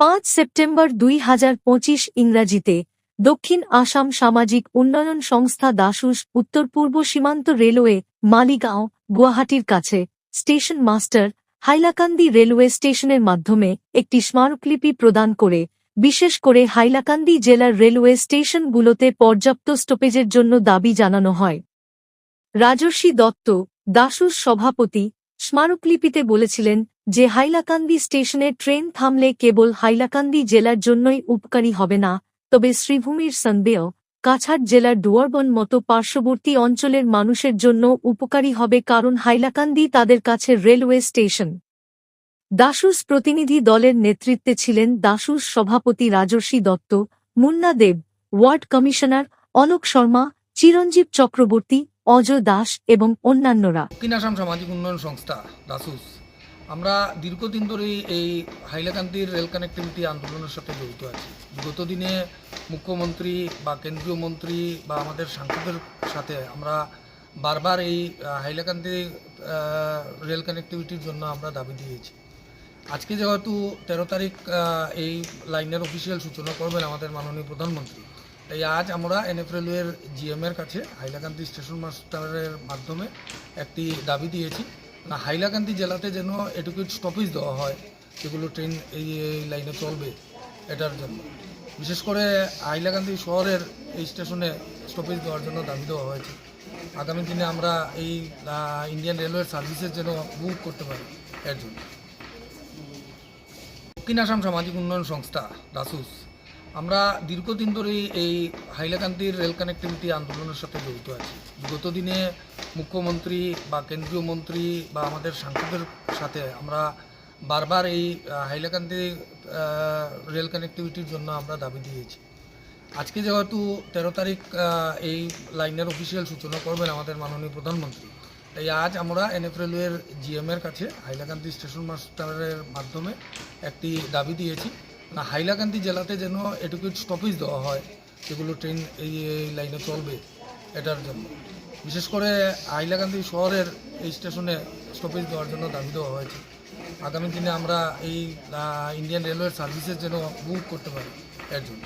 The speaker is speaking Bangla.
পাঁচ সেপ্টেম্বর দুই হাজার পঁচিশ ইংরাজিতে দক্ষিণ আসাম সামাজিক উন্নয়ন সংস্থা দাসুস উত্তর পূর্ব সীমান্ত রেলওয়ে মালিগাঁও, গুয়াহাটির কাছে স্টেশন মাস্টার হাইলাকান্দি রেলওয়ে স্টেশনের মাধ্যমে একটি স্মারকলিপি প্রদান করে, বিশেষ করে হাইলাকান্দি জেলার রেলওয়ে স্টেশনগুলোতে পর্যাপ্ত স্টপেজের জন্য দাবি জানানো হয়। রাজর্ষি দত্ত দাসুস সভাপতি, স্মারকলিপিতে বলেছিলেন যে হাইলাকান্দি স্টেশনে ট্রেন থামলে কেবল হাইলাকান্দি জেলার জন্যই উপকারী হবে না, তবে শ্রীভূমির সন্দেহ, কাছাড় জেলার ডুয়ারবন মতো পার্শ্ববর্তী অঞ্চলের মানুষের জন্য উপকারী হবে কারণ হাইলাকান্দি তাদের কাছে রেলওয়ে স্টেশন। দাসুস প্রতিনিধি দলের নেতৃত্বে ছিলেন দাসুস সভাপতি রাজর্ষি দত্ত, মুন্না দেব, ওয়ার্ড কমিশনার অলোক শর্মা, চিরঞ্জীব চক্রবর্তী, অজয় দাস এবং অন্যান্যরা। সামাজিক উন্নয়ন সংস্থা দাসুস আমরা দীর্ঘদিন ধরেই এই হাইলাকান্দির রেল কানেক্টিভিটি আন্দোলনের সাথে জড়িত আছি। বিগত দিনে মুখ্যমন্ত্রী বা কেন্দ্রীয় মন্ত্রী বা আমাদের সাংসদের সাথে আমরা বারবার এই হাইলাকান্দি রেল কানেক্টিভিটির জন্য আমরা দাবি দিয়েছি। আজকে যেহেতু তেরো তারিখ এই লাইনের অফিসিয়াল সূচনা করবেন আমাদের মাননীয় প্রধানমন্ত্রী, তাই আজ আমরা এনএফ রেলওয়ের জিএমের কাছে হাইলাকান্দি স্টেশন মাস্টারের মাধ্যমে একটি দাবি দিয়েছি। না, হাইলাকান্দি জেলাতে যেন এডুকেট স্টপেজ দেওয়া হয়, যেগুলো ট্রেন এই এই লাইনে চলবে, এটার জন্য। বিশেষ করে হাইলাকান্দি শহরের এই স্টেশনে স্টপেজ দেওয়ার জন্য দাবি দেওয়া হয়েছে। আগামী দিনে আমরা এই ইন্ডিয়ান রেলওয়ের সার্ভিসের যেন বুক করতে পারি, এর জন্য। দক্ষিণ আসাম সামাজিক উন্নয়ন সংস্থা দাসুস আমরা দীর্ঘদিন ধরেই এই হাইলাকান্দির রেল কানেক্টিভিটি আন্দোলনের সাথে জড়িত আছি। বিগত দিনে মুখ্যমন্ত্রী বা কেন্দ্রীয় মন্ত্রী বা আমাদের সাংসদের সাথে আমরা বারবার এই হাইলাকান্দি রেল কানেক্টিভিটির জন্য আমরা দাবি দিয়েছি। আজকে যেহেতু তেরো তারিখ এই লাইনের অফিসিয়াল সূচনা করবেন আমাদের মাননীয় প্রধানমন্ত্রী, তাই আজ আমরা এনএফ রেলওয়ের জিএমের কাছে হাইলাকান্দি স্টেশন মাস্টারের মাধ্যমে একটি দাবি দিয়েছি। না, হাইলাকান্দি জেলাতে যেন এডুকেট স্টপেজ দেওয়া হয়, যেগুলো ট্রেন এই এই লাইনে চলবে, এটার জন্য। বিশেষ করে হাইলাকান্দি শহরের এই স্টেশনে স্টপেজ দেওয়ার জন্য দাবি দেওয়া হয়েছে। আগামী দিনে আমরা এই ইন্ডিয়ান রেলওয়ের সার্ভিসের যেন বুক করতে পারি, এর জন্য।